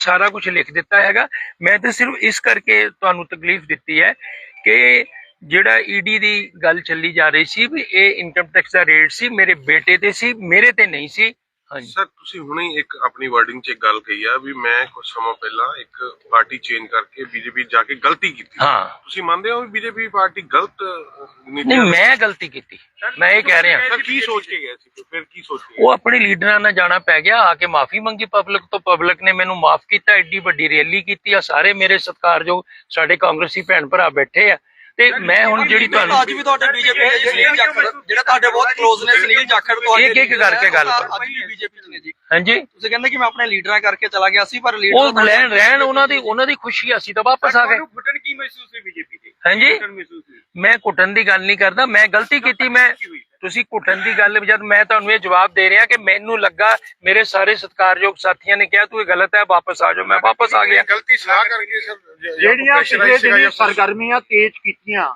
ਸਾਰਾ ਕੁਝ ਲਿਖ ਦਿੱਤਾ ਹੈਗਾ। ਮੈਂ ਤਾਂ ਸਿਰਫ ਇਸ ਕਰਕੇ ਤੁਹਾਨੂੰ ਤਕਲੀਫ ਦਿੱਤੀ ਹੈ ਕਿ ਜਿਹੜਾ ਈਡੀ ਦੀ ਗੱਲ ਚੱਲੀ ਜਾ ਰਹੀ ਸੀ ਵੀ ਇਹ ਇਨਕਮ ਟੈਕਸ ਦਾ ਰੇਟ ਸੀ, ਮੇਰੇ ਬੇਟੇ ਤੇ ਸੀ, ਮੇਰੇ ਤੇ ਨਹੀਂ ਸੀ। ਹਾਂਜੀ। ਸਰ ਤੁਸੀਂ ਹੁਣੇ ਹੀ ਇੱਕ ਆਪਣੀ ਵਰਡਿੰਗ 'ਚ ਇੱਕ ਗੱਲ ਕਹੀ ਆ ਵੀ ਮੈਂ ਕੁਝ ਸਮਾਂ ਪਹਿਲਾਂ ਇੱਕ ਪਾਰਟੀ ਚੇਂਜ ਕਰਕੇ ਬੀਜੇਪੀ ਜਾ ਕੇ ਗਲਤੀ ਕੀਤੀ। ਹਾਂ। ਤੁਸੀਂ ਮੰਨਦੇ ਹੋ ਵੀ ਬੀਜੇਪੀ ਪਾਰਟੀ ਗਲਤ ਨਹੀਂ ਮੈਂ ਗਲਤੀ ਕੀਤੀ। ਮੈਂ ਇਹ ਕਹਿ ਰਿਹਾ। ਸਰ ਕੀ ਸੋਚ ਕੇ ਗਏ ਸੀ? ਫਿਰ ਕੀ ਸੋਚ ਕੇ ਗਏ? ਉਹ ਆਪਣੇ ਲੀਡਰਾਂ ਨਾਲ ਜਾਣਾ ਪੈ ਗਿਆ ਆ ਕੇ ਮਾਫੀ ਮੰਗੀ ਪਬਲਿਕ ਤੋਂ। ਪਬਲਿਕ ਨੇ ਮੈਨੂੰ ਮਾਫ ਕੀਤਾ ਐਡੀ ਵੱਡੀ ਰੈਲੀ ਕੀਤੀ ਆ। ਸਾਰੇ ਮੇਰੇ ਸਤਿਕਾਰਯੋਗ ਸਾਡੇ ਕਾਂਗਰਸੀ ਭੈਣ ਭਰਾ ਬੈਠੇ ਆ। ਤੇ ਮੈਂ ਹੁਣ ਜਿਹੜੀ ਤੁਹਾਨੂੰ ਅੱਜ ਵੀ ਤੁਹਾਡੇ ਬੀਜੇਪੀ ਦੇ ਸੁਨੀਲ ਜਾਖੜ ਜਿਹੜਾ ਤੁਹਾਡੇ ਬਹੁਤ ਕਲੋਜ਼ ਨੇ ਸੁਨੀਲ ਜਾਖੜ ਤੁਹਾਡੇ ਇੱਕ- ਇੱਕ ਕਰਕੇ ਗੱਲ ਕਰੋ। ਅੱਜ ਵੀ ਬੀਜੇਪੀ ਚ ਨੇ ਜੀ। ਹਾਂਜੀ? ਤੁਸੀਂ ਕਹਿੰਦੇ ਕਿ ਮੈਂ ਆਪਣੇ ਲੀਡਰਾਂ ਕਰਕੇ ਚਲਾ ਗਿਆ ਸੀ ਪਰ ਲੀਡਰ ਉਹ ਲੈਣ ਰਹਿਣ ਉਹਨਾਂ ਦੀ ਉਹਨਾਂ ਦੀ ਖੁਸ਼ੀ ਅਸੀਂ ਤਾਂ ਵਾਪਸ ਆ ਗਏ। ਘੁਟਨ ਕੀ ਮਹਿਸੂਸ ਹੋਈ ਬੀਜੇਪੀ ਦੀ ਹਾਂਜੀ? ਘੁਟਨ ਮਹਿਸੂਸ ਹੋਈ? ਮੈਂ ਕੁੱਟਣ ਦੀ ਗੱਲ ਨਹੀਂ ਕਰਦਾ ਮੈਂ ਗਲਤੀ ਕੀਤੀ ਮੈਂ ਤੁਸੀਂ ਕੁੱਟਣ ਦੀ ਗੱਲ ਜਦ ਮੈਂ ਤੁਹਾਨੂੰ ਇਹ ਜਵਾਬ ਦੇ ਰਿਹਾ ਕਿ ਮੈਨੂੰ ਲੱਗਾ ਮੇਰੇ ਸਾਰੇ ਸਤਿਕਾਰਯੋਗ ਸਾਥੀਆਂ ਨੇ ਕਿਹਾ ਤੂੰ ਇਹ ਗਲਤ ਹੈ ਵਾਪਸ ਆ ਜਾਓ। ਮੈਂ ਵਾਪਸ ਆ ਗਿਆ। ਗਲਤੀ ਸਲਾਹ ਕਰਕੇ ਸਰ ਜਿਹੜੀਆਂ ਪਿਛਲੇ ਦਿਨੀ ਸਰਗਰਮੀਆਂ ਤੇਜ਼ ਕੀਤੀਆਂ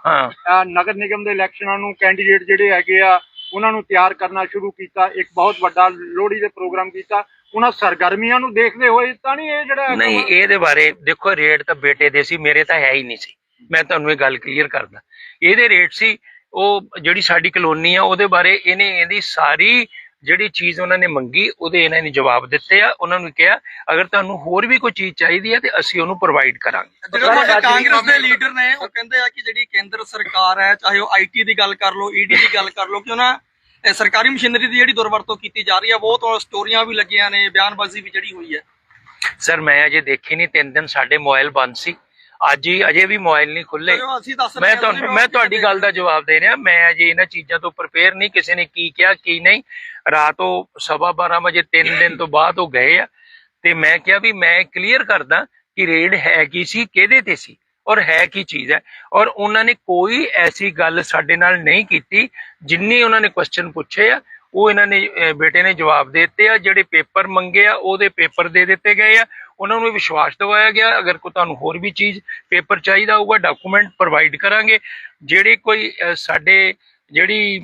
ਨਗਰ ਨਿਗਮ ਦੇ ਇਲੈਕਸ਼ਨਾਂ ਨੂੰ ਕੈਂਡੀਡੇਟ ਜਿਹੜੇ ਹੈਗੇ ਆ ਉਹਨਾਂ ਨੂੰ ਤਿਆਰ ਕਰਨਾ ਸ਼ੁਰੂ ਕੀਤਾ ਇੱਕ ਬਹੁਤ ਵੱਡਾ ਲੋਹੜੀ ਦੇ ਪ੍ਰੋਗਰਾਮ ਕੀਤਾ। ਉਹਨਾਂ ਸਰਗਰਮੀਆਂ ਨੂੰ ਦੇਖਦੇ ਹੋਏ ਤਾਂ ਨਹੀਂ ਇਹ ਜਿਹੜਾ ਨਹੀਂ ਇਹਦੇ ਬਾਰੇ ਦੇਖੋ ਰੇਟ ਤਾਂ ਬੇਟੇ ਦੇ ਸੀ ਮੇਰੇ ਤਾਂ ਹੈ ਹੀ ਨਹੀਂ ਸੀ। ਮੈਂ ਤੁਹਾਨੂੰ ਇਹ ਗੱਲ ਕਲੀਅਰ ਕਰਦਾ। ਇਹਦੇ ਰੇਟ ਸੀ ਉਹ ਜਿਹੜੀ ਸਾਡੀ ਕਲੋਨੀ ਆ ਉਹਦੇ ਬਾਰੇ ਇਹਨੇ ਇਹਦੀ ਸਾਰੀ ਜਿਹੜੀ ਚੀਜ਼ ਉਹਨਾਂ ਨੇ ਮੰਗੀ ਉਹਦੇ ਇਹਨਾਂ ਨੇ ਜਵਾਬ ਦਿੱਤੇ ਆ ਉਹਨਾਂ ਨੂੰ ਕਿਹਾ ਅਗਰ ਤੁਹਾਨੂੰ ਹੋਰ ਵੀ ਕੋਈ ਚੀਜ਼ ਚਾਹੀਦੀ ਹੈ ਤੇ ਅਸੀਂ ਉਹਨੂੰ ਪ੍ਰੋਵਾਈਡ ਕਰਾਂਗੇ। ਜਿਹੜਾ ਤੁਹਾਡੇ ਕਾਂਗਰਸ ਦੇ ਲੀਡਰ ਨੇ ਉਹ ਕਹਿੰਦੇ ਆ ਕਿ ਜਿਹੜੀ ਕੇਂਦਰ ਸਰਕਾਰ ਹੈ ਚਾਹੇ ਉਹ ਆਈਟੀ ਦੀ ਗੱਲ ਕਰ ਲਓ ਈਡੀ ਦੀ ਗੱਲ ਕਰ ਲਓ ਕਿ ਉਹਨਾਂ ਇਹ ਸਰਕਾਰੀ ਮਸ਼ੀਨਰੀ ਦੀ ਜਿਹੜੀ ਦੁਰਵਰਤੋਂ ਕੀਤੀ ਜਾ ਰਹੀ ਹੈ ਬਹੁਤ ਸਟੋਰੀਆਂ ਵੀ ਲੱਗੀਆਂ ਨੇ ਬਿਆਨਬਾਜ਼ੀ ਵੀ ਜਿਹੜੀ ਹੋਈ ਹੈ। ਸਰ ਮੈਂ ਅਜੇ ਦੇਖੀ ਨਹੀਂ ਤਿੰਨ ਦਿਨ ਸਾਡੇ ਮੋਬਾਈਲ ਬੰਦ ਸੀ। ਅੱਜ ਹੀ ਅਜੇ ਵੀ ਮੋਬਾਈਲ ਨਹੀਂ ਖੁੱਲੇ। ਮੈਂ ਤੁਹਾਨੂੰ ਮੈਂ ਤੁਹਾਡੀ ਗੱਲ ਦਾ ਜਵਾਬ ਦੇ ਰਿਹਾ। ਮੈਂ ਅਜੇ ਇਹਨਾਂ ਚੀਜ਼ਾਂ ਤੋਂ ਪ੍ਰਪੇਅਰ ਨਹੀਂ ਕਿਸੇ ਨੇ ਕੀ ਕਿਹਾ ਕੀ ਨਹੀਂ। ਰਾਤ ਉਹ ਸਵਾ 12 ਵਜੇ ਤਿੰਨ ਦਿਨ ਤੋਂ ਬਾਅਦ ਉਹ ਗਏ ਆ। ਤੇ ਮੈਂ ਕਿਹਾ ਵੀ ਮੈਂ ਕਲੀਅਰ ਕਰਦਾ ਕਿ ਰੇਡ ਹੈ ਕੀ ਸੀ ਕਿਹਦੇ ਤੇ ਸੀ ਔਰ ਹੈ ਕੀ ਚੀਜ਼ ਹੈ। ਔਰ ਉਹਨਾਂ ਨੇ ਕੋਈ ਐਸੀ ਗੱਲ ਸਾਡੇ ਨਾਲ ਨਹੀਂ ਕੀਤੀ ਜਿੰਨੀ ਉਹਨਾਂ ਨੇ ਕੁਐਸਚਨ ਪੁੱਛੇ ਆ। ਉਹ ਇਹਨਾਂ ਨੇ ਬੇਟੇ ਨੇ ਜਵਾਬ ਦੇ ਦਿੱਤੇ ਆ ਜਿਹੜੇ ਪੇਪਰ ਮੰਗੇ ਆ ਉਹਦੇ ਪੇਪਰ ਦੇ ਦਿੱਤੇ ਗਏ ਆ। ਉਹਨਾਂ ਨੂੰ ਵਿਸ਼ਵਾਸ ਦਿਵਾਇਆ ਗਿਆ ਅਗਰ ਕੋਈ ਤੁਹਾਨੂੰ ਹੋਰ ਵੀ ਚੀਜ਼ ਪੇਪਰ ਚਾਹੀਦਾ ਹੋਊਗਾ ਡਾਕੂਮੈਂਟ ਪ੍ਰੋਵਾਈਡ ਕਰਾਂਗੇ। ਜਿਹੜੇ ਕੋਈ ਸਾਡੇ ਜਿਹੜੀ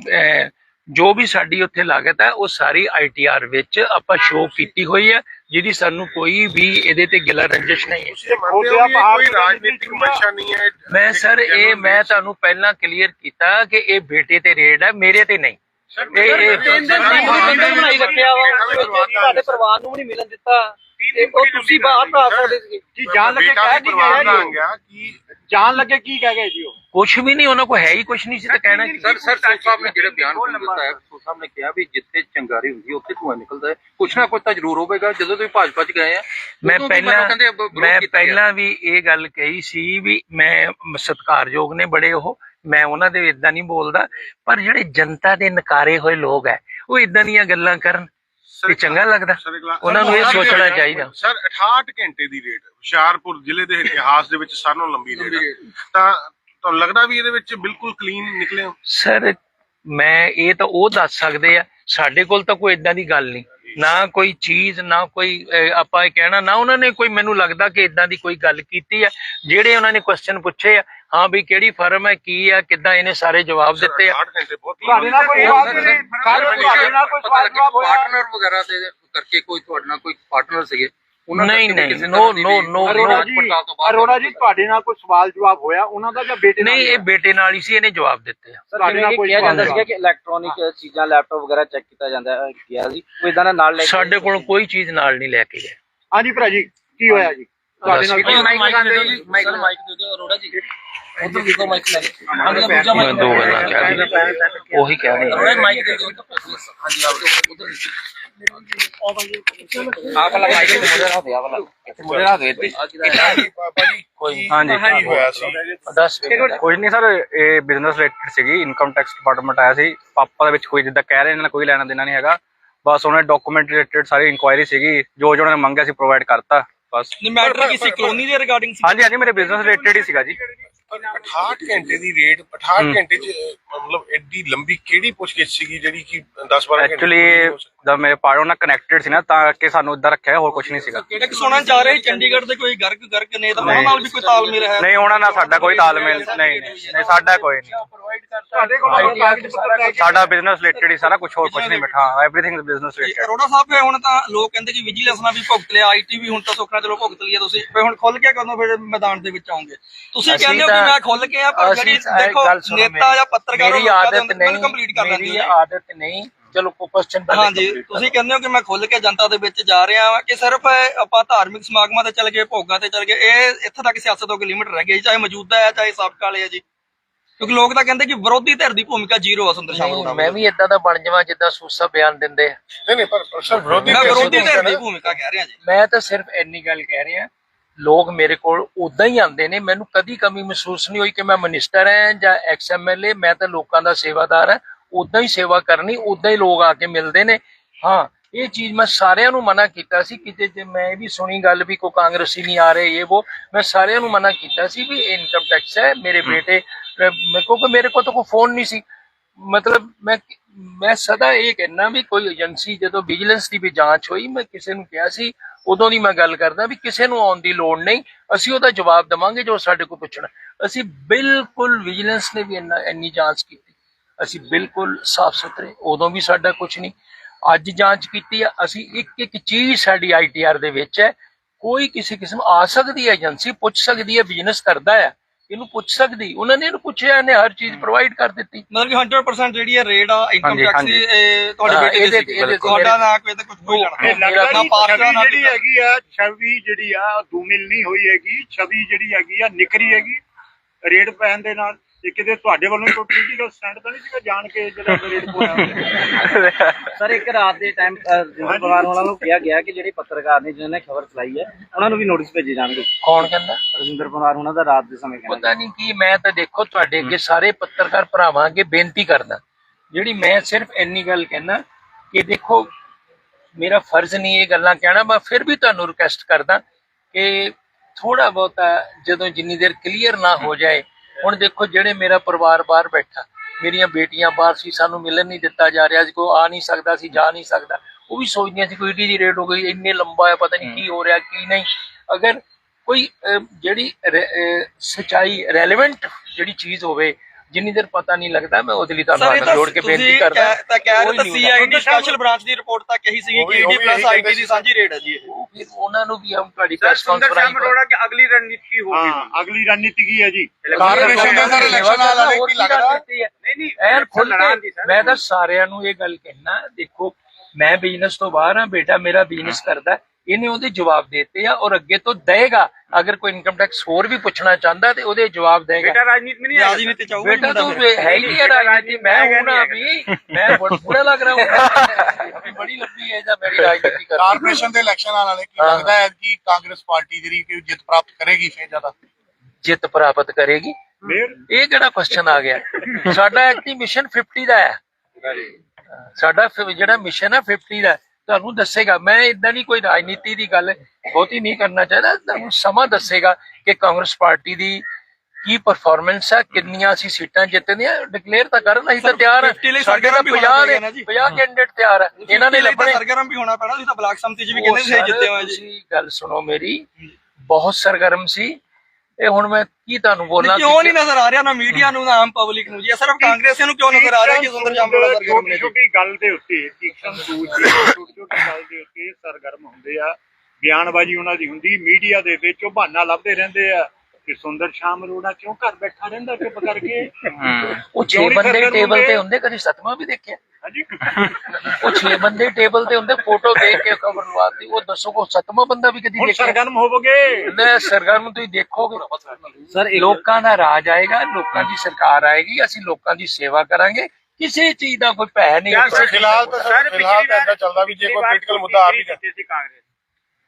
ਜੋ ਵੀ ਸਾਡੀ ਉੱਥੇ ਲਾਗਤ ਹੈ ਉਹ ਸਾਰੀ ਆਈਟੀਆਰ ਵਿੱਚ ਆਪਾਂ ਸ਼ੋਅ ਕੀਤੀ ਹੋਈ ਹੈ ਜਿਹਦੀ ਸਾਨੂੰ ਕੋਈ ਵੀ ਇਹਦੇ ਤੇ ਗਿਲਾ ਰੰਜਿਸ਼ ਨਹੀਂ ਹੈ। ਕੋਈ ਰਾਜਨੀਤਿਕ ਮਨਸ਼ਾ ਨਹੀਂ ਹੈ? ਮੈਂ ਸਰ ਇਹ ਮੈਂ ਤੁਹਾਨੂੰ ਪਹਿਲਾਂ ਕਲੀਅਰ ਕੀਤਾ ਕਿ ਇਹ ਬੇਟੇ ਤੇ ਰੇਡ ਹੈ ਮੇਰੇ ਤੇ ਨਹੀਂ। ਇਹ ਇਹ ਤਿੰਨ ਦਿਨ ਦੀ ਬੰਦਾ ਬਣਾਈ ਰੱਖਿਆ ਵਾ ਤੁਹਾਡੇ ਪਰਿਵਾਰ ਨੂੰ ਵੀ ਨਹੀਂ ਮਿਲਣ ਦਿੱਤਾ। ਤੇ ਉਹ ਤੁਸੀਂ ਬਾਹਰ ਆ ਸਕਦੇ ਸੀ। ਕੀ ਜਾਣ ਲੱਗੇ ਬੇਟਾ ਕਹਿ ਵੀ ਕੀ ਪਰਿਵਾਰ ਦਾ ਗਏ ਅੰਗ ਆ ਕਿ ਜਾਣ ਲੱਗੇ ਕੀ ਕਹਿ ਗਏ ਜੀ ਉਹ? ਕੁਝ ਵੀ ਨਹੀਂ ਉਹਨਾਂ ਕੋ ਹੈ ਹੀ ਕੁਝ ਨਹੀਂ ਸੀ ਤਾਂ ਕਹਿਣਾ ਕੀ? ਸਰ ਸਰ ਸੋਚ ਸਾਹਿਬ ਨੇ ਜਿਹੜਾ ਬਿਆਨ ਦਿੱਤਾ ਹੈ ਸੋਚ ਸਾਹਿਬ ਨੇ ਕਿਹਾ ਵੀ ਜਿੱਥੇ ਚੰਗਾਰੀ ਹੁੰਦੀ ਹੈ ਉੱਥੇ ਧੂਆਂ ਨਿਕਲਦਾ ਹੈ। ਕੁਛ ਨਾ ਕੁਛ ਤਾਂ ਜ਼ਰੂਰ ਹੋਵੇਗਾ ਜਦੋਂ ਤੁਸੀਂ ਭਾਜਪਾ ਚ ਗਏ ਆ ਮੈਂ ਪਹਿਲਾਂ ਮੈਂ। ਪਹਿਲਾਂ ਵੀ ਇਹ ਗੱਲ ਕਹੀ ਸੀ ਵੀ ਮੈਂ ਸਤਿਕਾਰਯੋਗ ਨੇ ਬੜੇ ਉਹ। ਮੈਂ ਉਹਨਾਂ ਦੇ ਇਦਾਂ ਨਹੀਂ ਬੋਲਦਾ ਪਰ ਜਿਹੜੇ ਜਨਤਾ ਦੇ ਨਕਾਰੇ ਹੋਏ ਲੋਕ ਹੈ ਉਹ ਇਦਾਂ ਦੀਆਂ ਗੱਲਾਂ ਕਰਨ ਇਹ ਚੰਗਾ ਲੱਗਦਾ। ਉਹਨਾਂ ਨੂੰ ਇਹ ਸੋਚਣਾ ਚਾਹੀਦਾ। ਸਰ 68 ਘੰਟੇ ਦੀ ਰੇਟ ਹੁਸ਼ਿਆਰਪੁਰ ਜ਼ਿਲ੍ਹੇ ਦੇ ਇਤਿਹਾਸ ਦੇ ਵਿੱਚ ਸਾਰਿਆਂ ਨਾਲੋਂ ਲੰਬੀ ਰੇਟ। ਤਾਂ ਤੁਹਾਨੂੰ ਲੱਗਦਾ ਵੀ ਇਹਦੇ ਵਿੱਚ ਬਿਲਕੁਲ ਕਲੀਨ ਨਿਕਲੇ ਹੋ? ਸਰ ਮੈਂ ਇਹ ਤਾਂ ਉਹ ਦੱਸ ਸਕਦੇ ਆ ਸਾਡੇ ਕੋਲ ਤਾਂ ਕੋਈ ਇਦਾਂ ਦੀ ਗੱਲ ਨਹੀਂ। ਨਾ ਕੋਈ ਚੀਜ਼ ਨਾ ਕੋਈ ਆਪਾਂ ਇਹ ਕਹਿਣਾ ਨਾ ਉਹਨਾਂ ਨੇ ਕੋਈ ਮੈਨੂੰ ਲੱਗਦਾ ਕਿ ਇਦਾਂ ਦੀ ਕੋਈ ਗੱਲ ਕੀਤੀ ਆ। ਜਿਹੜੇ ਉਹਨਾਂ ਨੇ ਕੁਐਸਚਨ ਪੁੱਛੇ ਆ ਹਾਂ ਵੀ ਕਿਹੜੀ ਫਰਮ ਹੈ ਕੀ ਆ ਕਿੱਦਾਂ ਇਹਨੇ ਸਾਰੇ ਜਵਾਬ ਦਿੱਤੇ ਆ। 68 ਘੰਟੇ ਬਹੁਤ ਤੁਹਾਡੇ ਨਾਲ ਕੋਈ ਸਵਾਲ ਨਹੀਂ ਸਰ ਤੁਹਾਡੇ ਨਾਲ ਕੋਈ ਸਵਾਲ ਜਵਾਬ ਹੋਇਆ। ਪਾਰਟਨਰ ਵਗੈਰਾ ਦੇ ਕਰਕੇ ਕੋਈ ਤੁਹਾਡੇ ਨਾਲ ਕੋਈ ਪਾਰਟਨਰ ਸੀਗੇ? ਨਹੀਂ, ਕਰਕੇ ਨਹੀਂ, ਦੀ no, ਵੀ no, ਅਰੋੜਾ ਜੀ ਤੁਹਾਡੇ ਨਾਲ ਕੋਈ ਸਵਾਲ ਜਵਾਬ ਹੋਇਆ? ਉਹਨਾਂ ਦਾ ਜਾਂ ਬੇਟੇ ਨਾਲ ਨਹੀਂ ਇਹ ਬੇਟੇ ਨਾਲ ਹੀ ਸੀ ਇਹਨੇ ਜਵਾਬ ਦਿੱਤੇ ਆ। ਤੁਹਾਡੇ ਨਾਲ ਕੋਈ ਕਿਹਾ ਜਾਂਦਾ ਸੀਗਾ ਕਿ ਇਲੈਕਟ੍ਰੋਨਿਕ ਚੀਜ਼ਾਂ ਲੈਪਟਾਪ ਵਗੈਰਾ ਚੈੱਕ ਕੀਤਾ ਜਾਂਦਾ ਹੈ, ਗਿਆ ਸੀ। ਉਹ ਇਦਾਂ ਦਾ ਨਾਲ ਲੈ ਕੇ ਸਾਡੇ ਕੋਲ ਕੋਈ ਚੀਜ਼ ਨਾਲ ਨਹੀਂ ਲੈ ਕੇ ਗਏ। ਹਾਂਜੀ ਭਰਾ ਜੀ ਕੀ ਹੋਇਆ ਜੀ? ਤੁਹਾਡੇ ਨਾਲ ਕੀ ਮਾਈਕ ਦੇ ਦਿਓ ਜੀ ਮਾਈਕ ਮਾਈਕ ਦੇ ਦਿਓ ਅਰੋੜਾ ਜੀ। ਉਧਰ ਦੇਖੋ ਮਾਈਕ ਲੈ ਹਾਂਜੀ ਦੂਜਾ ਮੈਂ ਦੋ ਗੱਲਾਂ ਕਹਿ ਰਹੀ ਉਹੀ ਕਹਿ ਰਹੀ ਅਰੋੜਾ ਮਾਈਕ ਦੇ ਦਿਓ ਹਾਂਜੀ ਆਪ ਉਧਰ ਆਪ ਵਾਲਾ ਮਾਈਕ ਮੁੰਡੇ ਨਾਲ ਹੋਇਆ ਵਾਲਾ। ਇੱਥੇ ਮੁੰਡੇ ਨਾਲ ਹੋਏ ਤੇ ਕੋਈ ਹਾਂਜੀ। ਕੀ ਹੋਇਆ ਸੀ। ਦੱਸ ਕੁਝ ਨਹੀਂ ਸਰ ਇਹ ਬਿਜ਼ਨਸ ਰਿਲੇਟਡ ਸੀਗੀ। ਇਨਕਮ ਟੈਕਸ ਡਿਪਾਰਟਮੈਂਟ ਆਇਆ ਸੀ। ਪਾਪਾ ਦੇ ਵਿੱਚ ਕੋਈ ਜਿੱਦਾਂ ਕਹਿ ਰਹੇ ਇਹਨਾਂ ਨਾਲ ਕੋਈ ਲੈਣਾ ਦੇਣਾ ਨਹੀਂ ਹੈਗਾ। ਬਸ ਉਹਨਾਂ ਡਾਕੂਮੈਂਟ ਰਿਲੇਟਡ ਸਾਰੀ ਇਨਕੁਆਇਰੀ ਸੀਗੀ। ਜੋ ਜੋ ਉਹਨਾਂ ਨੇ ਮੰਗਿਆ ਸੀ ਪ੍ਰੋਵਾਈਡ ਕਰਤਾ। ਬਸ। ਨਹੀਂ ਮੈਟਰ ਕਿਸੇ ਕਲੋਨੀ ਦੇ ਰਿਗਾਰਡਿੰਗ ਸੀ। ਹਾਂਜੀ ਹਾਂਜੀ ਮੇਰੇ ਬਿਜ਼ਨਸ ਰਿਲੇਟਡ ਹੀ ਸੀਗਾ ਜੀ। 68 ਘੰਟੇ ਦੀ ਰੇਟ 68 ਘੰਟੇ ਚ ਮਤਲਬ ਐਡੀ ਲੰਬੀ ਕਿਹੜੀ ਪੁੱਛਗਿੱਛ ਸੀਗੀ ਜਿਹੜੀ ਕਿ 10 12 ਘੰਟੇ ਐਕਚੁਅਲੀ ਪੂਰੀ? ਜਦ ਮੇਰੇ ਪਾਰਟ ਨਾਲ ਕਨੈਕਟਡ ਸੀ ਨਾ ਤਾਂ ਕਰਕੇ ਸਾਨੂੰ ਇਦਾਂ ਰੱਖਿਆ ਹੋਰ ਕੁਝ ਨਹੀਂ ਸੀਗਾ। ਇੱਕ ਸੁਣਨ ਚ ਆ ਰਿਹਾ ਚੰਡੀਗੜ੍ਹ ਦੇ ਕੋਈ ਗਰਗ ਗਰਗ ਨੇ ਤਾਂ ਉਹਨਾਂ ਨਾਲ ਵੀ ਕੋਈ ਤਾਲਮੇਲ ਹੈ? ਨਹੀਂ ਉਹਨਾਂ ਨਾਲ ਸਾਡਾ ਕੋਈ ਤਾਲਮੇਲ ਨਹੀਂ ਨਹੀਂ ਸਾਡਾ ਕੋਈ ਨਹੀਂ। ਕੇ ਸਾਡਾ ਬਿਜ਼ਨਸ ਰਿਲੇਟਡ ਹੀ ਸਾਰਾ ਕੁਝ ਹੋਰ ਕੁਝ ਨਹੀਂ ਹਾਂ everything is business related Arora ਸਾਹਿਬ ਹੁਣ ਤਾਂ ਲੋਕ ਕਹਿੰਦੇ ਕਿ ਵਿਜੀਲੈਂਸ ਨਾਲ ਵੀ ਭੁਗਤ ਲਿਆ ਆਈਟੀ ਵੀ ਹੁਣ ਤਾਂ ਸੁਖਣਾ ਚਲੋ ਭੁਗਤ ਲਿਆ ਤੁਸੀਂ। ਹੁਣ ਖੁੱਲ ਕੇ ਕਦੋਂ ਫਿਰ ਮੈਦਾਨ ਦੇ ਵਿੱਚ ਆਉਂਗੇ? ਤੁਸੀਂ ਕਹਿੰਦੇ ਹੋ ਤਾਂ- ਮੈਂ ਖੁੱਲ ਕੇ ਆ ਪਰ ਅਸੀਂ ਜਿਹੜੀ ਦੇਖੋ ਨੇਤਾ। ਜਾਂ ਪੱਤਰਕਾਰ ਮੇਰੀ ਆਦਤ ਨਹੀਂ ਕੰਪਲੀਟ ਕਰ ਲੈਂਦੀ ਹੈ ਆਦਤ ਨਹੀਂ। ਚਲੋ ਕੋ ਕੁਐਸਚਨ ਹਾਂਜੀ ਤੁਸੀਂ ਕਹਿੰਦੇ ਹੋ ਕਿ ਮੈਂ ਖੁੱਲ ਕੇ ਜਨਤਾ ਦੇ ਵਿੱਚ ਜਾ ਰਿਹਾ ਹਾਂ ਕਿ ਸਿਰਫ ਆਪਾਂ ਧਾਰਮਿਕ ਸਮਾਗਮਾਂ ਤੇ ਚੱਲ ਗਏ ਭੋਗਾਂ ਤੇ ਚੱਲ ਗਏ ਇਹ ਇੱਥੇ ਤੱਕ ਸਿਆਸਤ ਤੋਂ ਲਿਮਿਟ ਰਹਿ ਗਈ ਚਾਹੇ ਮੌਜੂਦਾ ਹੈ ਚਾਹੇ ਸਾਬਕਾ ਵਾਲੇ ਹੈ ਜੀ। ਕਿਉਂਕਿ ਲੋਕ ਤਾਂ ਕਹਿੰਦੇ ਕਿ ਵਿਰੋਧੀ ਧਿਰ ਦੀ ਭੂਮਿਕਾ ਜ਼ੀਰੋ ਆ ਸੁੰਦਰ ਸ਼ਾਮ ਨਹੀਂ ਮੈਂ ਵੀ ਇਦਾਂ ਦਾ ਬਣ ਜਾਵਾਂ ਜਿੱਦਾਂ ਸੂਸਾ ਬਿਆਨ ਦਿੰਦੇ ਨਹੀਂ ਨਹੀਂ ਪਰ ਸਰ ਵਿਰੋਧੀ ਧਿਰ ਦੀ ਭੂਮਿਕਾ ਕਹਿ ਰਿਹਾ ਜੀ। ਮੈਂ ਤਾਂ ਸਿਰਫ ਇੰਨੀ ਗੱਲ ਕਹਿ ਰਿਹਾ ਲੋਕ ਮੇਰੇ ਕੋਲ ਉਦਾਂ ਹੀ ਆਉਂਦੇ ਨੇ ਮੈਨੂੰ ਕਦੀ ਕਮੀ ਮਹਿਸੂਸ ਨਹੀਂ ਹੋਈ ਕਿ ਮੈਂ ਮਿਨਿਸਟਰ ਹਾਂ ਜਾਂ ਐਕਸ ਐਮਐਲਏ ਮੈਂ ਤਾਂ ਲੋਕਾਂ ਦਾ ਸੇਵਾਦਾਰ ਹਾਂ ਉਦਾਂ ਹੀ ਸੇਵਾ ਕਰਨੀ ਉਦਾਂ ਹੀ ਲੋਕ ਆ ਕੇ ਮਿਲਦੇ ਨੇ। ਹਾਂ ਇਹ ਚੀਜ਼ ਮੈਂ ਸਾਰਿਆਂ ਨੂੰ ਮਨਾ ਕੀਤਾ ਸੀ ਕਿਤੇ ਜੇ ਮੈਂ ਇਹ ਵੀ ਸੁਣੀ ਗੱਲ ਵੀ ਕੋ ਕਾਂਗਰਸੀ ਨਹੀਂ ਆ ਰਹੇ ਇਹ ਉਹ ਮੈਂ ਸਾਰਿਆਂ ਨੂੰ ਮਨਾ ਕੀਤਾ ਸੀ ਵੀ ਇਨਕਮ ਟੈਕਸ ਹੈ ਮੇਰੇ ਬੇਟੇ ਕਿਉਂਕਿ ਮੇਰੇ ਕੋਲ ਤਾਂ ਕੋਈ ਫੋਨ ਨਹੀਂ ਸੀ। ਮਤਲਬ ਮੈਂ ਮੈਂ ਸਦਾ ਇਹ ਕਹਿਣਾ ਵੀ ਕੋਈ ਏਜੰਸੀ ਜਦੋਂ ਵਿਜੀਲੈਂਸ ਦੀ ਵੀ ਜਾਂਚ ਹੋਈ ਮੈਂ ਕਿਸੇ ਨੂੰ ਕਿਹਾ ਸੀ ਉਦੋਂ ਦੀ ਮੈਂ ਗੱਲ ਕਰਦਾ ਵੀ ਕਿਸੇ ਨੂੰ ਆਉਣ ਦੀ ਲੋੜ ਨਹੀਂ, ਅਸੀਂ ਉਹਦਾ ਜਵਾਬ ਦਵਾਂਗੇ ਜੋ ਸਾਡੇ ਕੋਲ ਪੁੱਛਣਾ। ਅਸੀਂ ਬਿਲਕੁਲ ਵਿਜੀਲੈਂਸ ਨੇ ਵੀ ਇੰਨਾ, ਇੰਨੀ ਜਾਂਚ ਕੀਤੀ। ਅਸੀਂ ਬਿਲਕੁਲ ਸਾਫ਼ ਸੁਥਰੇ ਉਦੋਂ ਵੀ ਸਾਡਾ ਕੁਝ ਨਹੀਂ। ਅੱਜ ਜਾਂਚ ਕੀਤੀ ਆ, ਅਸੀਂ ਇੱਕ ਇੱਕ ਚੀਜ਼ ਸਾਡੀ ਆਈਟੀਆਰ ਦੇ ਵਿੱਚ ਹੈ। ਕੋਈ ਕਿਸੇ ਕਿਸਮ ਆ ਸਕਦੀ ਹੈ ਏਜੰਸੀ ਪੁੱਛ ਸਕਦੀ ਹੈ ਬਿਜ਼ਨਸ ਕਰਦਾ ਹੈ। ਇਹਨੂੰ ਪੁੱਛ ਸਕਦੀ? ਉਹਨਾਂ ਨੇ ਇਹਨੂੰ ਪੁੱਛਿਆ ਇਹਨੇ ਹਰ ਚੀਜ਼ ਪ੍ਰੋਵਾਈਡ ਕਰ ਦਿੱਤੀ। ਮਤਲਬ ਕਿ 100% ਜਿਹੜੀ ਹੈ ਰੇਟ ਆ ਇਨਕਮ ਹਾਂਜੀ, ਟੈਕਸ। ਦੀ ਇਹ ਤੁਹਾਡੇ ਹਾਂ, ਬੇਟੇ ਦੀ ਸੀ ਇਹਦੇ ਤੁਹਾਡਾ ਨਾ ਕੋਈ ਤਾਂ ਕੁਝ ਕੋਈ ਲੈਣਾ। ਲੱਗਦਾ ਨਾ ਛਵੀ ਨਾ ਜਿਹੜੀ ਹੈਗੀ ਆ ਛਵੀ ਜਿਹੜੀ ਆ ਉਹ ਧੂਮਿਲ ਨਹੀਂ ਹੋਈ ਹੈਗੀ। ਛਵੀ ਜਿਹੜੀ ਹੈਗੀ ਆ ਨਿਕਰੀ ਹੈਗੀ। ਰੇਡ ਪੈਣ ਦੇ ਨਾਲ ਇਹ ਕਿਤੇ ਤੁਹਾਡੇ ਵੱਲੋਂ ਕੋਈ ਪੋਲੀਟੀਕਲ ਸਟੈਂਡ ਤਾਂ ਨਹੀਂ ਸੀਗਾ ਜਾਣ ਕੇ ਜਿਹੜਾ ਰੇਡ ਪਾਇਆ ਸਰ ਇੱਕ ਰਾਤ ਦੇ ਟਾਈਮ ਪਵਾਰ ਉਹਨਾਂ ਨੂੰ ਕਿਹਾ ਗਿਆ ਕਿ ਜਿਹੜੇ ਪੱਤਰਕਾਰ ਨੇ ਜਿਨ੍ਹਾਂ ਨੇ ਖਬਰ ਚਲਾਈ ਹੈ ਉਹਨਾਂ ਨੂੰ ਵੀ ਨੋਟਿਸ ਭੇਜੇ ਜਾਣਗੇ। ਕੌਣ ਕਹਿੰਦਾ? ਰਜਿੰਦਰ ਪਵਾਰ ਉਹਨਾਂ ਦਾ ਰਾਤ ਦੇ ਸਮੇਂ ਕਹਿਣਾ ਪਤਾ ਨਹੀਂ ਕੀ ਮੈਂ ਤਾਂ ਦੇਖੋ ਤੁਹਾਡੇ ਅੱਗੇ ਸਾਰੇ ਪੱਤਰਕਾਰ ਭਰਾਵਾਂ ਅੱਗੇ ਬੇਨਤੀ ਕਰਦਾ। ਜਿਹੜੀ ਮੈਂ ਸਿਰਫ ਇੰਨੀ ਗੱਲ ਕਹਿਣਾ ਕਿ ਦੇਖੋ ਮੇਰਾ ਫਰਜ਼ ਨਹੀਂ ਇਹ ਗੱਲਾਂ ਕਹਿਣਾ ਮੈਂ ਫਿਰ ਵੀ ਤੁਹਾਨੂੰ ਰਿਕਵੈਸਟ ਕਰਦਾ ਕਿ ਥੋੜਾ ਬਹੁਤਾ ਜਦੋਂ ਜਿੰਨੀ ਦੇਰ ਕਲੀਅਰ ਨਾ ਹੋ ਜਾਏ ਹੁਣ ਦੇਖੋ ਜਿਹੜੇ ਮੇਰਾ ਪਰਿਵਾਰ ਬਾਹਰ ਬੈਠਾ ਮੇਰੀਆਂ ਬੇਟੀਆਂ ਬਾਹਰ ਸੀ ਸਾਨੂੰ ਮਿਲਣ ਨਹੀਂ ਦਿੱਤਾ ਜਾ ਰਿਹਾ ਸੀ ਕੋਈ ਆ ਨਹੀਂ ਸਕਦਾ ਸੀ ਜਾ ਨਹੀਂ ਸਕਦਾ। ਉਹ ਵੀ ਸੋਚਦੀਆਂ ਸੀ ਕੋਈ ਦੀ ਰੇਟ ਹੋ ਗਈ ਇੰਨੇ ਲੰਬਾ ਹੈ ਪਤਾ ਨਹੀਂ ਕੀ ਹੋ। ਰਿਹਾ ਕੀ ਨਹੀਂ। ਅਗਰ ਕੋਈ ਜਿਹੜੀ ਸਚਾਈ ਰੈਲੇਵੈਂਟ ਜਿਹੜੀ ਚੀਜ਼ ਹੋਵੇ ਜਿੰਨੀ ਦੇਰ ਪਤਾ ਨਹੀਂ ਲੱਗਦਾ ਮੈਂ ਉਹਦੇ ਲਈ ਤੁਹਾਨੂੰ ਹੱਥ ਜੋੜ ਕੇ ਬੇਨਤੀ ਕਰਦਾ। ਤਾਂ ਕਹਿ ਰਹੇ ਤਾਂ ਸੀਆਈਡੀ ਸਪੈਸ਼ਲ ਬ੍ਰਾਂਚ ਦੀ ਰਿਪੋਰਟ ਤਾਂ ਕਹੀ ਸੀਗੀ ਕਿ ਈਡੀ ਪਲੱਸ ਆਈਟੀ ਦੀ ਸਾਂਝੀ ਰੇਡ ਹੈ ਜੀ ਇਹ। ਫਿਰ ਉਹਨਾਂ ਨੂੰ ਵੀ ਹਮ ਤੁਹਾਡੀ ਪ੍ਰੈਸ ਕਾਨਫਰੰਸ ਰਾਹੀਂ ਕਿ ਅਗਲੀ ਰਣਨੀਤੀ ਕੀ ਹੋਵੇਗੀ ਅਗਲੀ ਰਣਨੀਤੀ ਕੀ ਹੈ ਜੀ? ਕਾਰਪੋਰੇਸ਼ਨ ਦੇ ਸਾਰੇ ਇਲੈਕਸ਼ਨ ਨਾਲ ਲੱਗਦਾ? ਨਹੀਂ ਨਹੀਂ ਐਨ ਖੁੱਲ੍ਹ ਮੈਂ ਤਾਂ ਸਾਰਿਆਂ ਨੂੰ ਇਹ ਗੱਲ ਕਹਿਣਾ ਦੇਖੋ ਮੈਂ ਬਿਜ਼ਨਸ ਤੋਂ ਬਾਹਰ ਆ ਬੇਟਾ ਮੇਰਾ ਬਿਜ਼ਨਸ ਕਰਦਾ ਇਹਨੇ ਉਹਦੇ ਜਵਾਬ ਦਿੱਤੇ ਆ ਔਰ ਅੱਗੇ ਤੋਂ ਦੇਗਾ। ਅਗਰ ਕੋਈ ਇਨਕਮ ਟੈਕਸ ਹੋਰ ਵੀ ਪੁੱਛਣਾ ਚਾਹੁੰਦਾ ਤੇ ਉਹਦੇ ਜਵਾਬ ਦੇਗਾ। ਬੇਟਾ ਰਾਜਨੀਤੀ ਨਹੀਂ ਰਾਜਨੀਤੀ ਚਾਹੂਗਾ ਬੇਟਾ ਤੂੰ ਹੈ ਹੀ ਰਾਜਨੀਤੀ? ਮੈਂ ਹੁਣ ਅਭੀ ਮੈਂ ਬੁਰਾ ਲੱਗ ਰਿਹਾ ਹਾਂ। ਅਭੀ ਬੜੀ ਲੰਬੀ ਹੈ ਜਾਂ ਮੇਰੀ ਰਾਜਨੀਤੀ ਕਰ ਕਾਰਪੋਰੇਸ਼ਨ ਦੇ ਇਲੈਕਸ਼ਨ ਆਉਣ ਵਾਲੇ ਕੀ ਲੱਗਦਾ ਹੈ ਕਿ ਕਾਂਗਰਸ ਪਾਰਟੀ ਜਿਹੜੀ ਕਿ ਜਿੱਤ ਪ੍ਰਾਪਤ ਕਰੇਗੀ ਫੇਰ ਜ਼ਿਆਦਾ? ਜਿੱਤ ਪ੍ਰਾਪਤ ਕਰੇਗੀ। ਇਹ ਕਿਹੜਾ ਕੁਐਸਚਨ ਆ ਗਿਆ? ਸਾਡਾ ਐਕਟਿਵ ਮਿਸ਼ਨ 50 ਦਾ ਹੈ। ਸਾਡਾ ਫਿਰ ਜਿਹੜਾ ਮਿਸ਼ਨ ਹੈ 50 ਦਾ ਤੁਹਾਨੂੰ ਦੱਸੇਗਾ। ਮੈਂ ਇਦਾਂ ਨਹੀਂ ਕੋਈ ਰਾਜਨੀਤੀ ਦੀ ਗੱਲ ਬਹੁਤੀ ਨਹੀਂ ਕਰਨਾ ਚਾਹਦਾ। ਤੁਹਾਨੂੰ ਸਮਾਂ ਦੱਸੇਗਾ ਕਿ ਕਾਂਗਰਸ ਪਾਰਟੀ ਦੀ ਕੀ ਪਰਫਾਰਮੈਂਸ ਹੈ ਕਿੰਨੀਆਂ ਅਸੀਂ ਸੀਟਾਂ ਜਿੱਤਦੇ ਆ ਡਿਕਲੇਅਰ ਤਾਂ ਕਰਨ ਅਸੀਂ ਤਾਂ ਤਿਆਰ 50 ਲਈ ਹਾਂ ਸਾਡੇ ਹੋਣਾ 50 ਪਏਗਾ ਨਾ ਨੇ ਜੀ। 50 ਕੈਂਡੀਡੇਟ ਤਿਆਰ ਹੈ ਇਹਨਾਂ ਨੇ ਲੱਭਣੇ ਸਰਗਰਮ ਵੀ ਹੋਣਾ ਪੈਣਾ। ਤੁਸੀਂ ਤਾਂ ਬਲਾਕ ਸੰਮਤੀ ਚ ਵੀ ਕਹਿੰਦੇ ਸੀ ਜਿੱਤੇ ਹੋਏ ਜੀ। ਗੱਲ ਸੁਣੋ ਮੇਰੀ। ਬਹੁਤ ਸਰਗਰਮ ਸੀ। ਇਹ ਹੁਣ ਮੈਂ ਕੀ ਤੁਹਾਨੂੰ ਬੋਲਾਂ ਕਿਉਂ ਨਹੀਂ ਨਜ਼ਰ ਆ ਰਿਹਾ ਨਾ ਮੀਡੀਆ ਨੂੰ ਨਾ ਆਮ ਪਬਲਿਕ ਨੂੰ ਜੀ? ਸਿਰਫ ਕਾਂਗਰਸੀਆਂ ਨੂੰ ਕਿਉਂ ਨਜ਼ਰ ਆ ਰਿਹਾ ਕਿ ਸੁੰਦਰ ਸਰਗਰਮ ਨੇ ਛੋਟੀ ਛੋਟੀ ਗੱਲ ਦੇ ਉੱਤੇ ਸੂਝ ਦੀ ਛੋਟੀ ਛੋਟੀ ਗੱਲ ਦੇ ਉੱਤੇ ਸਰਗਰਮ ਹੁੰਦੇ ਆ ਬਿਆਨਬਾਜ਼ੀ ਉਹਨਾਂ ਦੀ ਹੁੰਦੀ ਮੀਡੀਆ ਦੇ ਵਿੱਚ ਉਹ ਬਹਾਨਾ ਲੱਭਦੇ ਰਹਿੰਦੇ ਆ। ਕਿ ਸੁੰਦਰ ਸ਼ਾਮ ਅਰੋੜਾ ਕਿਉਂ ਘਰ ਬੈਠਾ ਰਹਿੰਦਾ ਚੁੱਪ ਕਰਕੇ? ਉਹ ਛੇ ਬੰਦੇ ਟੇਬਲ ਤੇ ਹੁੰਦੇ ਕਦੀ ਸਤਮਾ ਵੀ ਦੇਖਿਆ? ਹਾਂਜੀ। ਉਹ ਛੇ ਬੰਦੇ ਟੇਬਲ ਤੇ ਹੁੰਦੇ ਫੋਟੋ ਦੇਖ ਕੇ ਖਬਰ ਲਵਾਤੀ ਉਹ ਦੱਸੋ ਕੋ ਸਤਮਾ ਬੰਦਾ ਵੀ ਕਦੀ ਦੇਖਿਆ? ਸਰਗਰਮ ਹੋਵੋਗੇ? ਨਾ ਸਰਗਰਮ ਤੁਸੀਂ ਦੇਖੋਗੇ। ਸਰ ਲੋਕਾਂ ਦਾ ਰਾਜ ਆਏਗਾ ਲੋਕਾਂ ਦੀ ਸਰਕਾਰ ਆਏਗੀ ਅਸੀਂ ਲੋਕਾਂ ਦੀ ਸੇਵਾ ਕਰਾਂਗੇ। ਕਿਸੇ ਚੀਜ਼ ਦਾ ਕੋਈ ਭੈ ਨਹੀਂ ਫਿਲਹਾਲ ਤਾਂ ਸਰ ਪਿਛਲੀ ਵਾਰ ਚੱਲਦਾ ਵੀ ਜੇ ਕੋਈ ਪੋਲੀਟੀਕਲ ਮੁੱਦਾ ਆ ਵੀ ਜਾਂਦੇ ਸੀ ਕਾਂਗਰਸ?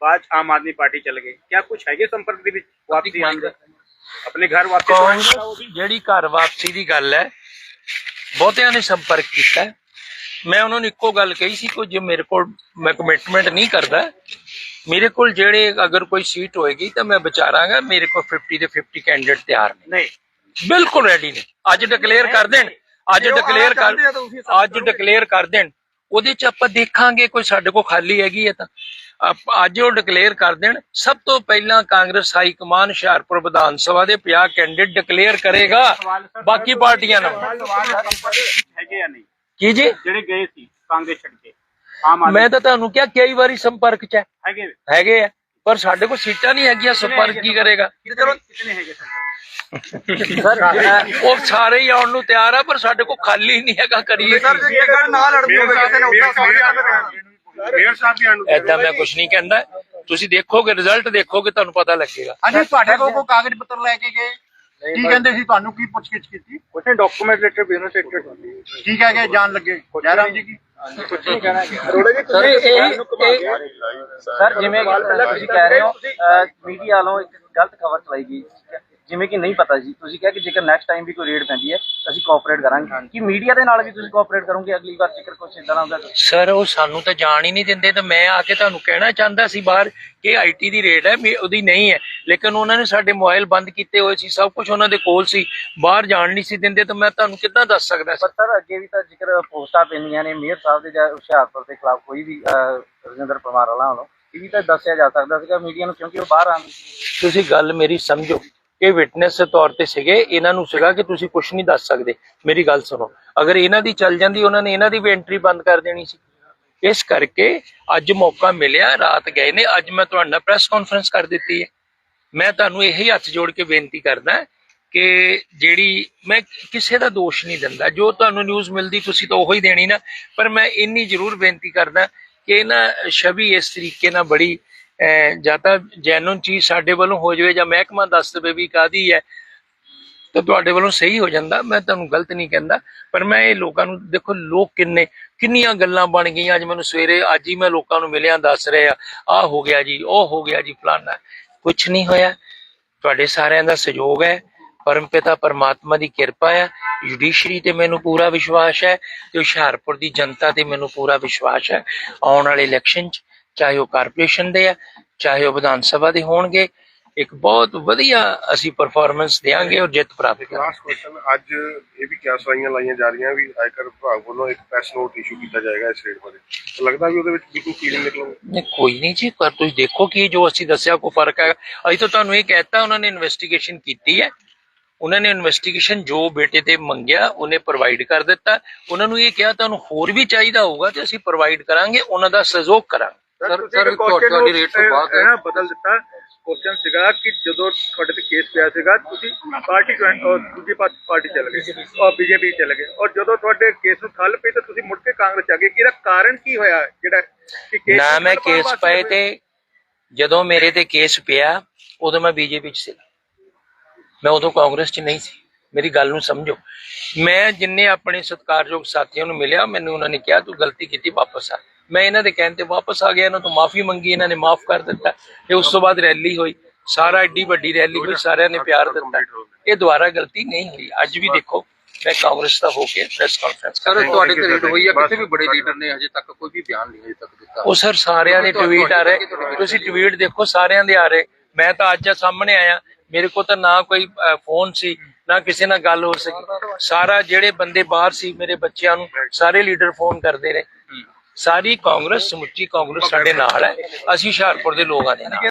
ਬਾਅਦ 'ਚ ਆਮ ਆਦਮੀ ਪਾਰਟੀ ਚਲ ਗਏ ਕਿਆ ਕੁਝ ਹੈਗੇ ਸੰਪਰਕ ਦੇ ਵਿੱਚ ਵਾਪਸੀ ਆਉਣ ਦਾ? ਆਪਣੇ ਘਰ ਵਾਪਸ ਆਉਣ ਦਾ? ਕਾਂਗਰਸ ਜਿਹੜੀ ਘਰ ਵਾਪਸੀ ਦੀ ਗੱਲ ਹੈ ਬਹੁਤਿਆਂ ਨੇ ਸੰਪਰਕ ਕੀਤਾ ਹੈ। ਮੈਂ ਉਹਨਾਂ ਨੂੰ ਇੱਕੋ ਗੱਲ ਕਹੀ ਸੀ ਕਿ ਜੇ ਮੇਰੇ ਕੋਲ ਮੈਂ ਕਮਿਟਮੈਂਟ ਨਹੀਂ ਕਰਦਾ ਮੇਰੇ ਕੋਲ ਜਿਹੜੇ ਅਗਰ ਕੋਈ ਸੀਟ ਹੋਏਗੀ ਤਾਂ ਮੈਂ ਵਿਚਾਰਾਂਗਾ ਮੇਰੇ ਕੋਲ 50 ਦੇ 50 ਕੈਂਡੀਡੇਟ ਤਿਆਰ ਨੇ। ਨਹੀਂ। ਬਿਲਕੁਲ ਰੈਡੀ ਨੇ। ਅੱਜ ਡਿਕਲੇਅਰ ਕਰ ਦੇਣ। ਅੱਜ ਡਿਕਲੇਅਰ ਕਰ ਚਾਹੁੰਦੇ ਅੱਜ ਡਿਕਲੇਅਰ ਕਰ ਦੇਣ। ਉਹਦੇ ਚ ਆਪਾਂ ਦੇਖਾਂਗੇ ਕੋਈ ਸਾਡੇ ਕੋਲ ਖਾਲੀ ਹੈਗੀ ਹੈ ਤਾਂ। ਅੱਜ ਉਹ ਡਿਕਲੇਅਰ ਕਰ ਦੇਣ ਸਭ ਤੋਂ ਪਹਿਲਾਂ ਕਾਂਗਰਸ ਹਾਈ ਕਮਾਨ ਹੁਸ਼ਿਆਰਪੁਰ ਵਿਧਾਨ ਸਭਾ ਦੇ 50 ਕੈਂਡੀਡੇਟ ਡਿਕਲੇਅਰ ਕਰੇਗਾ ਬਾਕੀ ਪਾਰਟੀਆਂ ਨਾਲ। ਹੈਗੇ ਜਾਂ ਨਹੀਂ। ਕੀ ਜੀ? ਜਿਹੜੇ ਗਏ ਸੀ ਕਾਂਗਰਸ ਛੱਡ ਕੇ। ਮੈਂ ਤਾਂ ਤੁਹਾਨੂੰ ਕਿਹਾ ਕਈ ਵਾਰੀ ਸੰਪਰਕ ਚ ਹੈਗੇ ਹੈਗੇ ਆ ਪਰ ਸਾਡੇ ਕੋਲ ਸੀਟਾਂ ਨਹੀਂ ਹੈਗੀਆਂ ਸੰਪਰਕ ਕੀ ਕਰੇਗਾ? ਕਿਤਨੇ ਹੈਗੇ ਸੰਪਰਕ? ਉਹ ਸਾਰੇ ਹੀ ਆਉਣ ਨੂੰ ਤਿਆਰ ਆ ਪਰ ਸਾਡੇ ਕੋਲ ਖਾਲੀ ਨਹੀਂ ਹੈਗਾ ਕਰੀਏ ਕੀ? ਜੇਕਰ ਨਾ ਲੜਦੇ ਹੋਵੇ ਕਿਸੇ ਨੇ ਉੱਦਾਂ ਸਾਹਿਬ ਮੇਅਰ ਸਾਹਿਬ ਵੀ ਆਉਣ ਨੂੰ ਏਦਾਂ ਮੈਂ ਕੁਝ ਨਹੀਂ ਕਹਿੰਦਾ। ਤੁਸੀਂ ਦੇਖੋਗੇ ਰਿਜ਼ਲਟ ਦੇਖੋਗੇ ਤੁਹਾਨੂੰ ਪਤਾ ਲੱਗੇਗਾ। ਹਾਂਜੀ ਤੁਹਾਡੇ ਕੋਲ ਕੋਈ ਕਾਗਜ਼ ਪੱਤਰ ਲੈ ਕੇ ਗਏ? ਕੀ ਕਹਿੰਦੇ ਸੀ ਤੁਹਾਨੂੰ? ਕੀ ਪੁੱਛਗਿੱਛ ਕੀਤੀ? ਕੁਝ ਨਹੀਂ ਡਾਕੂਮੈਂਟ ਰਿਲੇਟਡ ਬਿਜ਼ਨਸ ਰਿਲੇਟਡ ਕੀ ਕਹਿ ਕੇ ਜਾਣ ਲੱਗੇ? ਜੈਰਾਮ ਜੀ ਕੀ? ਸਰ ਸਰ ਜਿਵੇਂ ਤੁਸੀਂ ਕਹਿ ਰਹੇ ਹੋ ਮੀਡੀਆ ਵੱਲੋਂ ਇੱਕ ਗਲਤ ਖਬਰ ਚਲਾਈ ਗਈ। ਠੀਕ ਹੈ। ਜਿਵੇਂ ਕਿ ਨਹੀਂ ਪਤਾ ਜੀ ਤੁਸੀਂ ਕਿਹਾ ਕਿ ਜੇਕਰ ਨੈਕਸਟ ਟਾਈਮ ਵੀ ਕੋਈ ਰੇਡ ਪੈਂਦੀ ਹੈ ਅਸੀਂ ਕੋਆਪਰੇਟ ਕਰਾਂਗੇ। ਕੀ ਮੀਡੀਆ ਦੇ ਨਾਲ ਵੀ ਤੁਸੀਂ ਕੋਆਪਰੇਟ ਕਰੋਗੇ? ਅਗਲੀ ਵਾਰ ਜੇਕਰ ਕੁਝ ਇਦਾਂ ਦਾ ਹੁੰਦਾ ਤਾਂ? ਸਰ ਉਹ ਸਾਨੂੰ ਤਾਂ ਜਾਣ ਹੀ ਨਹੀਂ ਦਿੰਦੇ ਤਾਂ ਮੈਂ ਆ ਕੇ ਤੁਹਾਨੂੰ ਕਹਿਣਾ ਚਾਹੁੰਦਾ ਸੀ ਬਾਹਰ ਕਿ ਆਈਟੀ ਦੀ ਰੇਟ ਹੈ ਮੇ- ਉਹਦੀ ਨਹੀਂ ਹੈ। ਲੇਕਿਨ ਉਹਨਾਂ ਨੇ ਸਾਡੇ ਮੋਬਾਈਲ ਬੰਦ ਕੀਤੇ ਹੋਏ ਸੀ ਸਭ ਕੁਝ ਉਹਨਾਂ ਦੇ ਕੋਲ ਸੀ। ਬਾਹਰ ਜਾਣ ਨਹੀਂ ਸੀ ਦਿੰਦੇ ਤਾਂ ਮੈਂ ਤੁਹਾਨੂੰ ਕਿੱਦਾਂ ਦੱਸ ਸਕਦਾ ਸੀ? ਪਰ ਸਰ ਅੱਗੇ ਵੀ ਤਾਂ ਜੇਕਰ ਪੋਸਟਾਂ ਪੈਂਦੀਆਂ ਨੇ ਮੇਅਰ ਸਾਹਿਬ ਦੇ ਜਾਂ ਹੁਸ਼ਿਆਰਪੁਰ ਦੇ ਖਿਲਾਫ ਕੋਈ ਵੀ ਅਹ, ਰਜਿੰਦਰ ਪਰਮਾਰ ਵਾਲਾ ਵੱਲੋਂ ਇਹ ਵੀ ਤਾਂ ਦੱਸਿਆ ਜਾ ਸਕਦਾ ਸੀਗਾ ਮੀਡੀਆ ਨੂੰ ਕਿਉਂਕਿ ਉਹ ਬਾਹਰ ਆਉਂਦੇ ਸੀ। ਤੁਸੀਂ ਗੱਲ ਮੇਰੀ ਸਮਝੋ। ਕਿ ਵਿਟਨੈਸ ਦੇ ਤੌਰ ਤੇ ਸੀਗੇ, ਇਹਨਾਂ ਨੂੰ ਸੀਗਾ ਕਿ ਤੁਸੀਂ ਕੁਝ ਨਹੀਂ ਦੱਸ ਸਕਦੇ। ਮੇਰੀ ਗੱਲ ਸੁਣੋ, ਅਗਰ ਇਹਨਾਂ ਦੀ ਚੱਲ ਜਾਂਦੀ, ਉਹਨਾਂ ਨੇ ਇਹਨਾਂ ਦੀ ਵੀ ਐਂਟਰੀ ਬੰਦ ਕਰ ਦੇਣੀ ਸੀ। ਇਸ ਕਰਕੇ ਅੱਜ ਮੌਕਾ ਮਿਲਿਆ, ਰਾਤ ਗਏ ਨੇ, ਅੱਜ ਮੈਂ ਤੁਹਾਡੇ ਪ੍ਰੈਸ ਕਾਨਫਰੰਸ ਕਰ ਦਿੱਤੀ ਹੈ। ਮੈਂ ਤੁਹਾਨੂੰ ਇਹੀ ਹੱਥ ਜੋੜ ਕੇ ਬੇਨਤੀ ਕਰਦਾ ਕਿ ਜਿਹੜੀ, ਮੈਂ ਕਿਸੇ ਦਾ ਦੋਸ਼ ਨਹੀਂ ਦਿੰਦਾ। ਜੋ ਤੁਹਾਨੂੰ ਨਿਊਜ਼ ਮਿਲਦੀ, ਤੁਸੀਂ ਤਾਂ ਉਹੀ ਦੇਣੀ ਨਾ। ਪਰ ਮੈਂ ਇੰਨੀ ਜ਼ਰੂਰ ਬੇਨਤੀ ਕਰਦਾ ਕਿ ਨਾ ਛਵੀ ਇਸ ਤਰੀਕੇ ਨਾਲ ਬੜੀ ਜਾਂ ਤਾਂ ਜੈਨੂਨ ਚੀਜ਼ ਸਾਡੇ ਵੱਲੋਂ ਹੋ ਜਾਵੇ ਜਾਂ ਮਹਿਕਮਾ ਦੱਸ ਦੇਵੇ ਵੀ ਕਾਦੀ ਹੈ ਤਾਂ ਤੁਹਾਡੇ ਵੱਲੋਂ ਸਹੀ ਹੋ ਜਾਂਦਾ, ਮੈਂ ਤੁਹਾਨੂੰ ਗਲਤ ਨਹੀਂ ਕਹਿੰਦਾ, ਪਰ ਮੈਂ ਇਹ ਲੋਕਾਂ ਨੂੰ, ਦੇਖੋ ਲੋਕ ਕਿੰਨੇ, ਕਿੰਨੀਆਂ ਗੱਲਾਂ ਬਣ ਗਈਆਂ ਅੱਜ ਮੈਨੂੰ ਸਵੇਰੇ, ਅੱਜ ਹੀ ਮੈਂ ਲੋਕਾਂ ਨੂੰ ਮਿਲਿਆ, ਦੱਸ ਰਹੇ ਆ ਆਹ ਹੋ ਗਿਆ ਜੀ, ਉਹ ਹੋ ਗਿਆ ਜੀ, ਫਲਾਨਾ ਕੁਝ ਨਹੀਂ ਹੋਇਆ, ਤੁਹਾਡੇ ਸਾਰਿਆਂ ਦਾ ਸਹਿਯੋਗ ਹੈ ਪਰਮਪਿਤਾ ਪਰਮਾਤਮਾ ਦੀ ਕਿਰਪਾ ਹੈ ਜੁਡੀਸ਼ਰੀ ਤੇ ਮੈਨੂੰ ਪੂਰਾ ਵਿਸ਼ਵਾਸ ਹੈ ਤੇ ਹੁਸ਼ਿਆਰਪੁਰ ਦੀ ਜਨਤਾ ਤੇ ਮੈਨੂੰ ਪੂਰਾ ਵਿਸ਼ਵਾਸ ਹੈ ਆਉਣ ਵਾਲੇ ਇਲੈਕਸ਼ਨ ਚ ਚਾਹੇ ਉਹ ਕਾਰਪੋਰੇਸ਼ਨ ਦੇ ਆ ਚਾਹੇ ਉਹ ਵਿਧਾਨ ਸਭਾ ਦੇ ਹੋਣਗੇ ਇੱਕ ਬਹੁਤ ਵਧੀਆ ਅਸੀਂ ਪਰਫਾਰਮੈਂਸ ਦੇਵਾਂਗੇ ਔਰ ਜਿੱਤ ਪ੍ਰਾਪਤ ਕਰਾਂਗੇ। ਲਾਸਟ ਕੁਐਸਚਨ ਅੱਜ ਇਹ ਵੀ ਕਿਆ ਸਵਾਈਆਂ ਲਾਈਆਂ ਜਾ ਰਹੀਆਂ ਵੀ ਆਇਕਰ ਵਿਭਾਗ ਵੱਲੋਂ ਇੱਕ ਪ੍ਰੈਸ ਨੋਟ ਇਸ਼ੂ ਕੀਤਾ ਜਾਏਗਾ ਇਸ ਰੇਟ ਬਾਰੇ। ਤਾਂ ਲੱਗਦਾ ਵੀ ਉਹਦੇ ਵਿੱਚ ਬਿਲਕੁਲ ਕਲੀਨ ਨਿਕਲੂਗਾ। ਨਹੀਂ ਕੋਈ ਨਹੀਂ ਜੀ ਪਰ ਤੁਸੀਂ ਦੇਖੋ ਕਿ ਜੋ ਅਸੀਂ ਦੱਸਿਆ ਕੋਈ ਫ਼ਰਕ ਹੈ ਅਸੀਂ ਤਾਂ ਤੁਹਾਨੂੰ ਇਹ ਕਹਿਤਾ ਉਹਨਾਂ ਨੇ ਇਨਵੈਸਟੀਗੇਸ਼ਨ ਕੀਤੀ ਹੈ। ਉਹਨਾਂ ਨੇ ਇਨਵੈਸਟੀਗੇਸ਼ਨ ਜੋ ਬੇਟੇ ਤੇ ਮੰਗਿਆ ਉਹਨੇ ਪ੍ਰੋਵਾਈਡ ਕਰ ਦਿੱਤਾ। ਉਹਨਾਂ ਨੂੰ ਇਹ ਕਿਹਾ ਤੁਹਾਨੂੰ ਹੋਰ ਵੀ ਚਾਹੀਦਾ ਹੋਊਗਾ ਤੇ ਅਸੀਂ ਪ੍ਰੋਵਾਈਡ ਕਰਾਂਗੇ ਉਹਨਾਂ ਦਾ ਸਹਿਯੋਗ ਕਰਾਂਗੇ। ਸਰ ਸਰ ਤੁਹਾਡੀ ਰੇਟ ਤੋਂ ਬਾਅਦ ਇਹ ਬਦਲ ਦਿੱਤਾ। ਕੁਐਸਚਨ ਸੀਗਾ ਕਿ ਜਦੋਂ ਤੁਹਾਡੇ ਤੇ ਕੇਸ ਪਿਆ ਸੀਗਾ ਤੁਸੀਂ ਪਾਰਟੀ ਜੁਆਇਨ ਔਰ ਦੂਜੀ ਪਾ- ਪਾਰਟੀ ਚਲੇ ਗਏ। ਔਰ ਬੀਜੇਪੀ ਚਲੇ ਗਏ। ਔਰ ਜਦੋਂ ਤੁਹਾਡੇ ਕੇਸ ਨੂੰ ਠੱਲ ਪਈ ਤਾਂ ਤੁਸੀਂ ਮੁੜ ਕੇ ਕਾਂਗਰਸ ਚ ਆ ਗਏ। ਕਿ ਇਹਦਾ ਕਾਰਨ ਕੀ ਹੋਇਆ? ਜਿਹੜਾ ਕਿ ਕੇਸ ਨਾ ਨੂੰ ਮੈਂ ਕੇਸ ਪਏ? ਤੇ ਜਦੋਂ ਮੇਰੇ ਤੇ ਕੇਸ ਪਿਆ ਉਦੋਂ ਮੈਂ ਬੀਜੇਪੀ ਚ ਸੀ। ਮੈਂ ਉਦੋਂ ਕਾਂਗਰਸ ਚ ਨਹੀਂ ਸੀ। ਮੇਰੀ ਗੱਲ ਨੂੰ ਸਮਝੋ। ਮੈਂ ਜਿੰਨੇ ਆਪਣੇ ਸਤਿਕਾਰਯੋਗ ਸਾਥੀਆਂ ਨੂੰ ਮਿਲਿਆ ਮੈਨੂੰ ਉਹਨਾਂ ਨੇ ਕਿਹਾ ਤੂੰ ਗਲਤੀ ਕੀਤੀ ਵਾਪਸ ਆ। ਮੈਂ ਇਹਨਾਂ ਦੇ ਕਹਿਣ ਤੇ ਵਾਪਸ ਆ ਗਿਆ ਇਹਨਾਂ ਤੋਂ ਮਾਫੀ ਮੰਗੀ ਇਹਨਾਂ ਨੇ ਮਾਫ ਕਰ ਦਿੱਤਾ ਤੇ ਉਸ ਤੋਂ ਬਾਅਦ ਰੈਲੀ ਹੋਈ। ਸਾਰਾ ਐਡੀ ਵੱਡੀ ਰੈਲੀ ਹੋਈ ਸਾਰਿਆਂ ਨੇ ਪਿਆਰ ਦਿੱਤਾ। ਇਹ ਦੁਬਾਰਾ ਗਲਤੀ ਨਹੀਂ ਹੋਈ। ਅੱਜ ਵੀ ਦੇਖੋ ਮੈਂ ਕਾਂਗਰਸ ਦਾ ਹੋ ਕੇ ਪ੍ਰੈਸ ਕਾਨਫਰੰਸ ਕਰ ਤੁਹਾਡੇ ਤੇ ਰੇਟ ਹੋਈ ਆ ਕਿਸੇ ਵੀ ਬੜੇ ਲੀਡਰ ਨੇ ਅਜੇ ਤੱਕ ਕੋਈ ਵੀ ਬਿਆਨ ਨਹੀਂ ਅਜੇ ਤੱਕ ਦਿੱਤਾ। ਉਹ ਸਰ ਸਾਰਿਆਂ ਦੇ ਟਵੀਟ ਆ ਰਹੇ। ਤੁਸੀਂ ਟਵੀਟ ਦੇਖੋ ਸਾਰਿਆਂ ਦੇ ਆ ਰਹੇ। ਮੈਂ ਤਾਂ ਅੱਜ ਸਾਹਮਣੇ ਆਇਆ। ਮੇਰੇ ਕੋਲ ਤਾਂ ਨਾ ਕੋਈ ਫੋਨ ਸੀ ਨਾ ਕਿਸੇ ਨਾਲ ਗੱਲ ਹੋ ਸਕੀ। ਸਾਰਾ ਜਿਹੜੇ ਬੰਦੇ ਬਾਹਰ ਸੀ ਮੇਰੇ ਬੱਚਿਆਂ ਨੂੰ ਸਾਰੇ ਲੀਡਰ ਫੋਨ ਕਰਦੇ ਰਹੇ। ਸਾਰੀ ਕਾਂਗਰਸ ਸਮੁੱਚੀ ਕਾਂਗਰਸ ਸਾਡੇ ਨਾਲ ਹੈ। ਅਸੀਂ ਹੁਸ਼ਿਆਰਪੁਰ ਦੇ ਲੋਕਾਂ ਦੇ ਨਾਲ।